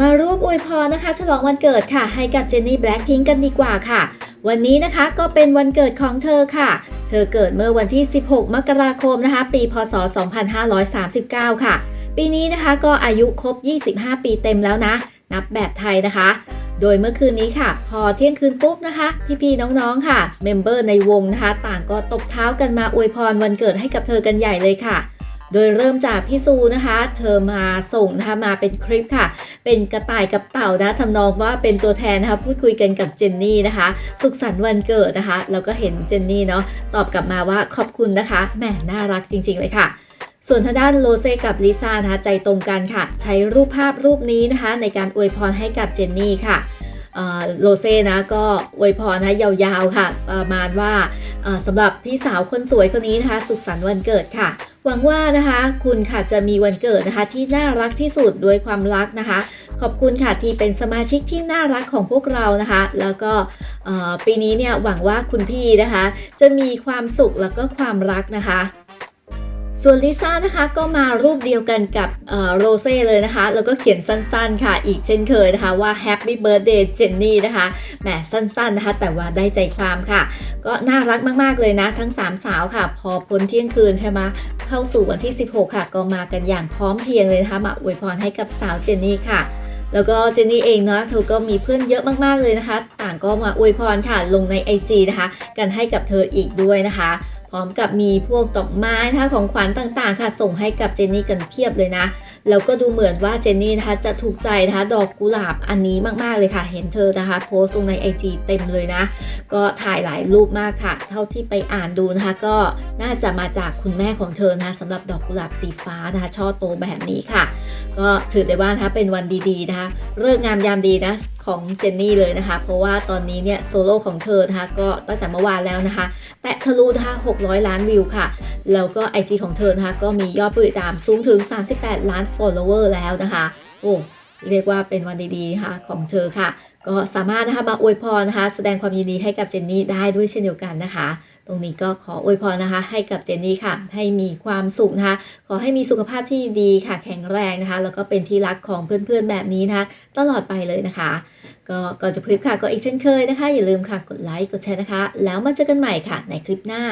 มารูปอวยพรนะคะ ฉลองวันเกิดค่ะ ให้กับเจนนี่แบล็คพิงกันดีกว่าค่ะ วันนี้นะคะก็เป็นวันเกิดของเธอค่ะ เธอเกิดเมื่อวันที่ 16 มกราคมนะคะ ปีพศ 2539 ค่ะ ปีนี้นะคะก็อายุครบ 25 ปีเต็มแล้วนะ นับแบบไทยนะคะ โดยเมื่อคืนนี้ค่ะ พอเที่ยงคืนปุ๊บนะคะ พี่ๆน้องๆค่ะ เมมเบอร์ในวงนะคะ ต่างก็ตบเท้ากันมาอวยพรวันเกิดให้กับเธอกันใหญ่เลยค่ะ โดยเริ่มจากพี่ซูนะคะ เธอมาส่งนะคะมาเป็นคลิปค่ะ เป็นกระต่ายกับเต่านะทำนองว่าเป็นตัวแทนนะคะพูดคุยกันกับเจนนี่นะคะ สุขสันต์วันเกิดนะคะแล้วก็เห็นเจนนี่เนาะตอบกลับมาว่าขอบคุณนะคะแหมน่ารักจริง ๆ เลยค่ะส่วนทางด้านโรเซ่กับลิซ่านะคะใจตรงกันค่ะ ใช้รูปภาพรูปนี้นะคะ ในการอวยพรให้กับเจนนี่ค่ะโรเซ่นะก็อวยพรนะยาวๆค่ะ ประมาณว่า สำหรับพี่สาวคนสวยคนนี้นะคะ สุขสันต์วันเกิดค่ะ หวังว่านะคะ คุณค่ะจะมีวันเกิดนะคะ ที่น่ารักที่สุดด้วยความรักนะคะ ขอบคุณค่ะที่เป็นสมาชิกที่น่ารักของพวกเรานะคะ แล้วก็ปีนี้เนี่ยหวังว่าคุณพี่นะคะ จะมีความสุขแล้วก็ความรักนะคะ ส่วนลิซ่านะคะก็มารูปเดียวกันกับโรเซ่เลยนะคะ แล้วก็เขียนสั้นๆค่ะ อีกเช่นเคยนะคะว่า Happy Birthday Jenny นะคะแหมสั้นๆนะคะ แต่ว่าได้ใจความค่ะ ก็น่ารักมากๆเลยนะ ทั้ง 3 สาวค่ะ พอพ้นเที่ยงคืนใช่ไหมเข้าสู่วันที่ 16 ค่ะ ก็มากันอย่างพร้อมเพรียงเลยนะคะมาอวยพรให้กับสาวเจนนี่ค่ะแล้วก็เจนนี่เองเนาะเธอก็มีเพื่อนเยอะมากๆเลยนะคะ ต่างก็มาอวยพรค่ะลงใน IG นะคะ กันให้กับเธออีกด้วยนะคะ พร้อมกับมีพวกดอกไม้ท่าของขวัญต่างๆ ค่ะ ส่งให้กับเจนนี่กันเพียบเลยนะ แล้วก็ดูเหมือนว่าเจนนี่นะคะจะถูกใจนะคะดอกกุหลาบอันนี้มากๆเลยค่ะ เห็นเธอนะคะ โพสต์ลงใน IG เต็มเลยนะ ก็ถ่ายหลายรูปมากค่ะ เท่าที่ไปอ่านดูนะคะ ก็น่าจะมาจากคุณแม่ของเธอนะคะสำหรับดอกกุหลาบสีฟ้านะคะ ช่อโตแบบนี้ค่ะ ก็ถือได้ว่านะคะเป็นวันดีๆนะคะเลิกงามยามดีนะของเจนนี่เลยนะคะ เพราะว่าตอนนี้เนี่ยโซโล่ของเธอนะคะก็ตั้งแต่เมื่อวานแล้วนะคะ แตะทะลุนะคะ600 ล้านวิวค่ะ แล้วก็ IG ของเธอนะคะก็มียอดผู้ติดตามสูงถึง 38 ล้าน follower แล้วนะคะโอ้เรียกว่าเป็นวันดีๆนะคะของเธอค่ะ ก็สามารถนะคะมาอวยพรนะคะ แสดงความยินดีให้กับเจนนี่ได้ด้วยเช่นเดียวกันนะคะ ตรงนี้ก็ขออวยพรนะคะ ให้กับเจนนี่ค่ะ ให้มีความสุขนะคะ ขอให้มีสุขภาพที่ดีค่ะ แข็งแรงนะคะ แล้วก็เป็นที่รักของเพื่อนๆแบบนี้นะคะตลอดไปเลยนะคะ ก็ก่อนจะคลิปค่ะก็อีกเช่นเคยนะคะ อย่าลืมค่ะกดไลค์กดแชร์นะคะ แล้วมาเจอกันใหม่ค่ะ ในคลิปหน้า